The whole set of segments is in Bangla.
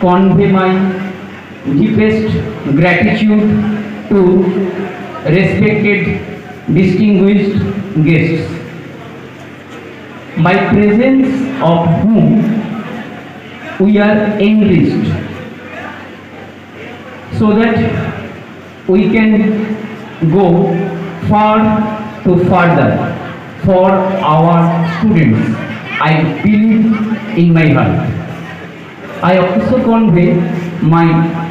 convey my deepest gratitude to respected distinguished guests by presence of whom we are enriched so that we can go far to further for our students. I believe in my heart. I also convey my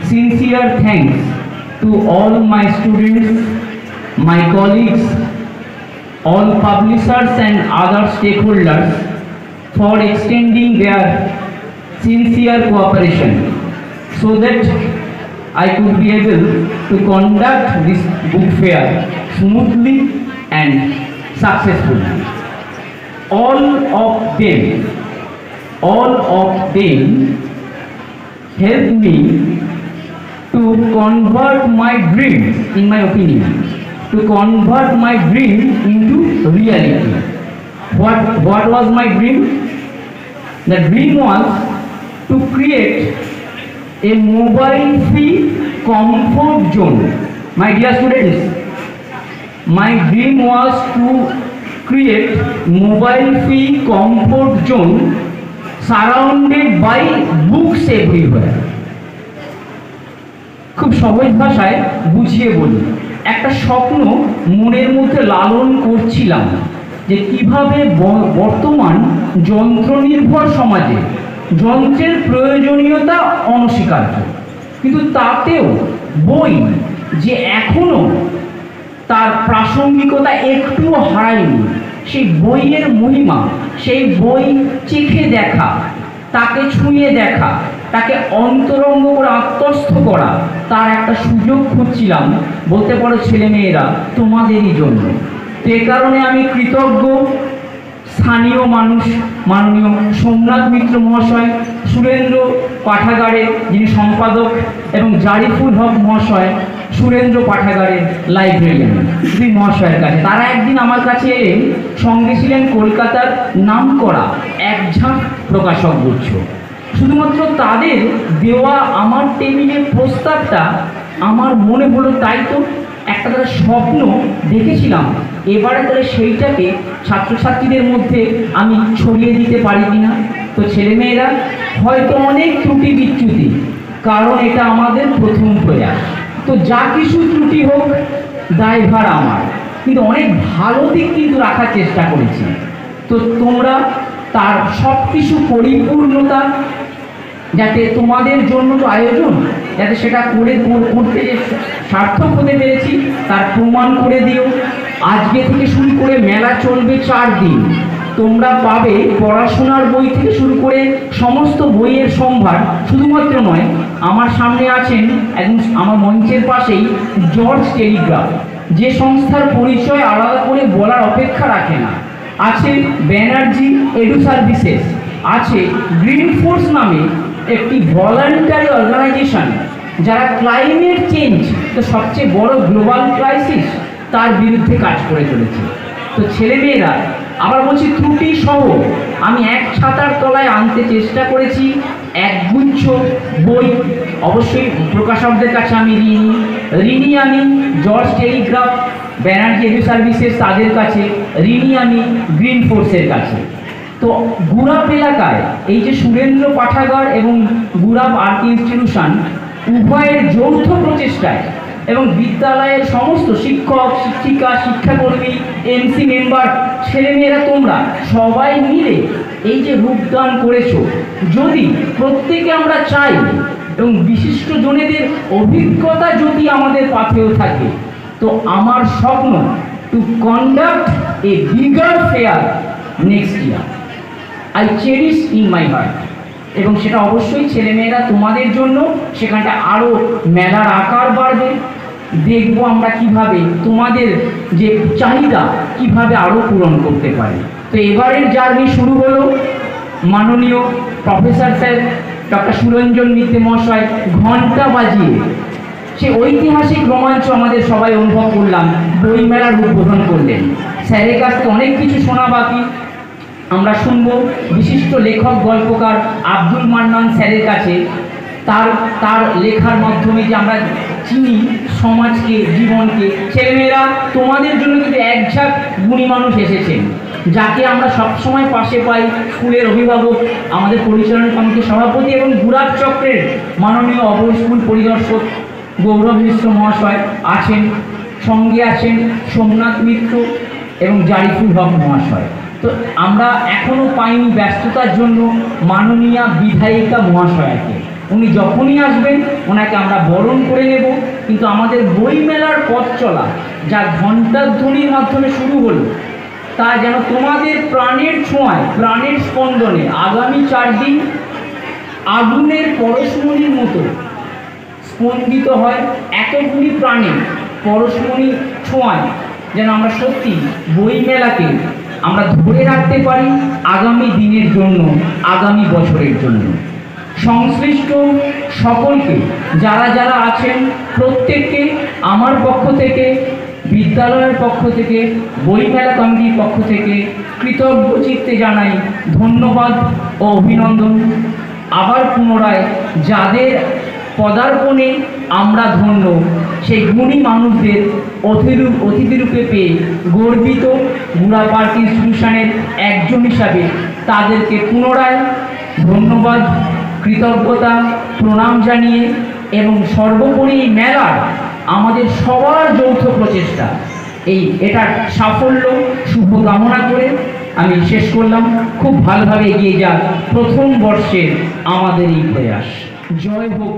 sincere thanks to all my students, my colleagues, all publishers and other stakeholders for extending their sincere cooperation so that I could be able to conduct this book fair smoothly and successfully. All of them, all of them helped me to convert my dreams, in my opinion, to convert my dream into reality. What, what was my dream? The dream was to create a mobile free comfort zone. My dear students, my dream was to create mobile free comfort zone surrounded by books everywhere. খুব সহজ ভাষায় বুঝিয়ে বলি একটা স্বপ্ন মনের মধ্যে লালন করছিলাম যে কীভাবে বর্তমান যন্ত্রনির্ভর সমাজে যন্ত্রের প্রয়োজনীয়তা অনস্বীকার্য কিন্তু তাতেও বই যে এখনও তার প্রাসঙ্গিকতা একটুও হারায়নি। সেই বইয়ের মহিমা, সেই বই চেখে দেখা, তাকে ছুঁয়ে দেখা, তাকে অন্তরঙ্গ করে আত্মস্থ করা, তার একটা সুযোগ খুঁজছিলাম। বলতে পারো ছেলেমেয়েরা, তোমাদেরই জন্য। তো কারণে আমি কৃতজ্ঞ, স্থানীয় মানুষ, মাননীয় সোমনাথ মিত্র মহাশয়, সুরেন্দ্র পাঠাগারের যিনি সম্পাদক এবং জারিফুল হক মহাশয় সুরেন্দ্র পাঠাগারের লাইব্রেরিয়ান দুই মহাশয়ের কাছে। তারা একদিন আমার কাছে এলেন সঙ্গে ছিলেন কলকাতার নামকরা এক ঝাঁক প্রকাশক গুচ্ছ। শুধুমাত্র তাদের দেওয়া আমার টেবিলের প্রস্তাবটা আমার মনে হলো তাই তো, একটা তারা স্বপ্ন দেখেছিলাম। এবারে তাহলে সেইটাকে ছাত্রছাত্রীদের মধ্যে আমি ছড়িয়ে দিতে পারি কিনা? তো ছেলেমেয়েরা, হয়তো অনেক ত্রুটি বিচ্যুতি, কারণ এটা আমাদের প্রথম প্রয়াস। তো যা কিছু ত্রুটি হোক, দায়ভার আমার। কিন্তু অনেক ভালো দিক কিন্তু রাখার চেষ্টা করেছি। তো তোমরা তার সব কিছু পরিপূর্ণতা যাতে তোমাদের জন্য তো আয়োজন, যাতে সেটা করে কর- করতে যে সার্থক হতে পেরেছি, তার প্রমাণ করে দিও। আজকে থেকে শুরু করে মেলা চলবে চার দিন। তোমরা পাবে পড়াশোনার বই থেকে শুরু করে সমস্ত বইয়ের সম্ভার। শুধুমাত্র নয়, আমার সামনে আছেন একদম আমার মঞ্চের পাশেই জর্জ টেলিগ্রাফ যে সংস্থার পরিচয় আলাদা করে বলার অপেক্ষা রাখে না। আছে ব্যানার্জি এডু সার্ভিসেস আছে গ্রিন ফোর্স নামে একটি ভলান্টারি অর্গানাইজেশন যারা ক্লাইমেট চেঞ্জ তো সবচেয়ে বড় গ্লোবাল ক্রাইসিস তার বিরুদ্ধে কাজ করে চলেছে। তো ছেলেমেয়েরা, আবার বলছি ত্রুটি সহ, আমি এক ছাতার তলায় আনতে চেষ্টা করেছি, এক একগুচ্ছ বই। অবশ্যই প্রকাশকদের কাছে আমি ঋণী ঋণী আমি George Telegraph, Banerjee edu services তাদের কাছে, ঋণী আমি গ্রিন ফোর্সের কাছে। তো গুড়াপ এলাকায় এই যে সুরেন্দ্র পাঠাগার এবং গুড়াপ আর্ট ইনস্টিটিউশন, উভয়ের যৌথ প্রচেষ্টায় এবং বিদ্যালয়ের সমস্ত শিক্ষক, শিক্ষিকা, শিক্ষাকর্মী এমসি মেম্বার ছেলেমেয়েরা তোমরা সবাই মিলে এই যে রূপদান করেছ, যদি প্রত্যেকে আমরা চাই এবং বিশিষ্ট জনেদের অভিজ্ঞতা যদি আমাদের পাথেও থাকে, তো আমার স্বপ্ন to conduct a bigger fair next year I cherish in my heart এবং সেটা অবশ্যই ছেলেমেয়েরা তোমাদের জন্য সেখানটা আরও মেলার আকার বাড়বে। দেখব আমরা কীভাবে তোমাদের যে চাহিদা কীভাবে আরও পূরণ করতে পারি। তো এবারের জার্নি শুরু হলো। মাননীয় professor sir doctor Suranjan Mitra মহাশয় ঘণ্টা বাজিয়ে সে ঐতিহাসিক রোমাঞ্চ আমাদের সবাই অনুভব করলাম। বইমেলার উদ্বোধন করলেন। স্যারের কাছ থেকে অনেক কিছু শোনা বাকি। আমরা শুনব বিশিষ্ট লেখক, গল্পকার আব্দুল মান্নান স্যারের কাছে। তার তার লেখার মাধ্যমে যে আমরা চিনি সমাজকে, জীবনকে। ছেলেমেয়েরা, তোমাদের জন্য কিন্তু একঝাঁক গুণী মানুষ এসেছেন, যাকে আমরা সবসময় পাশে পাই স্কুলের অভিভাবক, আমাদের পরিচালনা কমিটির সভাপতি এবং গুরাব চক্রের মাননীয় অবর স্কুল পরিদর্শক গৌরব মিশ্র মহাশয় আছেন, সঙ্গে আছেন সোমনাথ মিত্র এবং জারিফুল হক মহাশয়। তো আমরা এখনও পাইনি ব্যস্ততার জন্য মাননীয়া বিধায়িকা মহাশয়াকে। উনি যখনই আসবেন, ওনাকে আমরা বরণ করে নেব। কিন্তু আমাদের বই মেলার পথ চলা, যা ঘণ্টার ধ্বনির মাধ্যমে শুরু হলো, তা যেন তোমাদের প্রাণের ছোঁয়ায়, প্রাণের স্পন্দনে আগামী চার দিন আগুনের পরশমণির মতো স্পন্দিত হয় এতগুলি প্রাণী পরশমণি ছোঁয়ায়। যেন আমরা সত্যি বই মেলাকে আমরা ধরে রাখতে পারি আগামী দিনের জন্য, আগামী বছরের জন্য। সংশ্লিষ্ট সকলকে, যারা যারা আছেন, প্রত্যেককে আমার পক্ষ থেকে, বিদ্যালয়ের পক্ষ থেকে, বইমেলা কমিটির পক্ষ থেকে কৃতজ্ঞ চিত্তে জানাই ধন্যবাদ ও অভিনন্দন। আবার পুনরায় যাদের পদার্পণে আমরা ধন্য সেই গুণী মানুষদের অতিরূপ অতিথিরূপে পেয়ে গর্বিত গুড়া পার্ক ইনস্টিটিউশনের একজন হিসাবে তাদেরকে পুনরায় ধন্যবাদ, কৃতজ্ঞতা, প্রণাম জানিয়ে এবং সর্বোপরি এই মেলার আমাদের সবার যৌথ প্রচেষ্টা। এই এটার সাফল্য শুভ কামনা করে আমি শেষ করলাম। খুব ভালোভাবে এগিয়ে যাক প্রথম বর্ষের আমাদের এই প্রয়াস। জয় হোক।